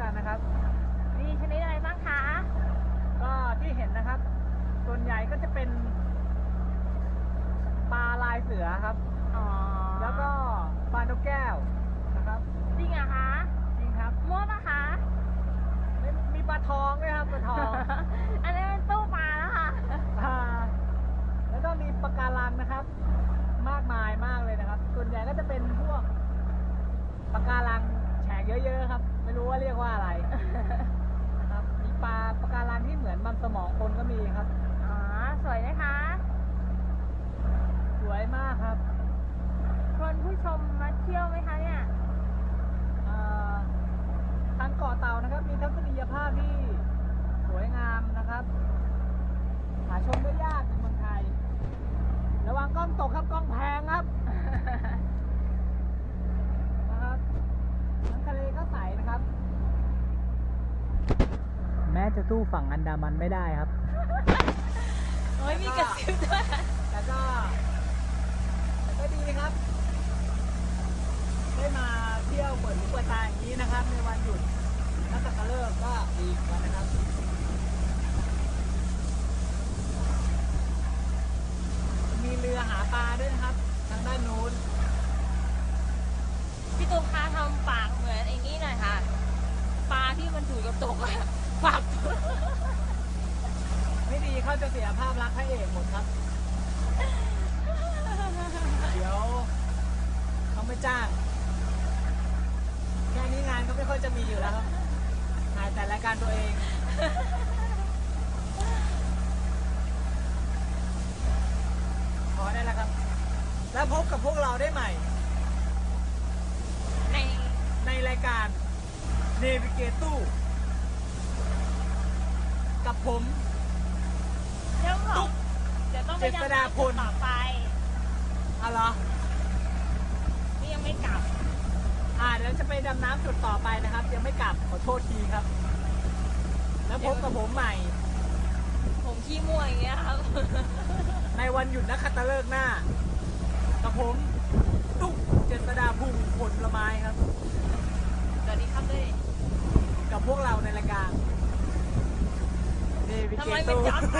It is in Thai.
กันนะครับ มีชนิดอะไรบ้างคะ ก็ที่เห็นนะครับ ส่วนใหญ่ก็จะเป็นปลาลายเสือครับ อ๋อแล้วก็ปลานกแก้วนะครับ จริงเหรอะคะจริงครับมั่วปะคะ ไม่มีปลาทองด้วยครับปลาทอง อันนี้เป็นตู้ปลาแล้วค่ะ อ่าแล้วก็มีปะการังนะครับ มากมายมากเลยนะครับ ส่วนใหญ่ก็จะเป็นพวกปะการังแฉก เยอะๆครับ ไม่รู้ว่าเรียกว่าอะไรนะครับมีปลาปะการังที่เหมือนมันสมองคนก็มีครับ อ๋อ สวยไหมคะ สวยมากครับ คนผู้ชมมาเที่ยวไหมคะเนี่ยอ่าทางเกาะเต่านะครับ มีทัศนียภาพที่สวยงามนะครับ หาชมได้ยากในเมืองไทย ระวังกล้องตกครับกล้องแพงครับ นะครับน้ำทะเลก็ใสนะครับ แม้ จะตู้ฝั่งอันดามันไม่ได้ครับ โอ้ยมีกระซิบด้วยแต่ก็แต่ก็ดีครับ ได้มาเที่ยวเปิดหูเปิดตาอย่างนี้นะครับ ในวันหยุดนักขัตฤกษ์ก็ดีอีกวันนะครับมีเรือหาปลาด้วยนะครับ ทางด้านนู้นพี่ตุ๊กคะทำปากเหมือนไอ้นี่หน่อยค่ะ ปลาที่มันถูกกับตกอะฝัก ไม่ดีเขาจะเสียภาพลักษณ์พระเอกหมดครับ เดี๋ยวเขาไม่จ้าง แค่นี้งานก็ไม่ค่อยจะมีอยู่แล้วครับถ่ายแต่รายการตัวเองพอได้แล้วครับ แล้วพบกับพวกเราได้ใหม่ ในในรายการเนวิเกตู้กับผม เรื่องของเดี๋ยวต้องไปเจษฎาพลต่อไปอะเหรอนี่ยังไม่กลับ อ่าเดี๋ยวจะไปดำน้ำจุดต่อไปนะครับ ยังไม่กลับขอโทษทีครับ แล้วพบกับผมใหม่ ผมขี้ม่วอย่างเงี้ยครับ ในวันหยุดนักขัตฤกษ์หน้า กับผมตุ๊กเจษดาภูมิผลไม้ครับ สวัสดีครับด้วยกับพวกเราในรายการ เนวิทำเกไ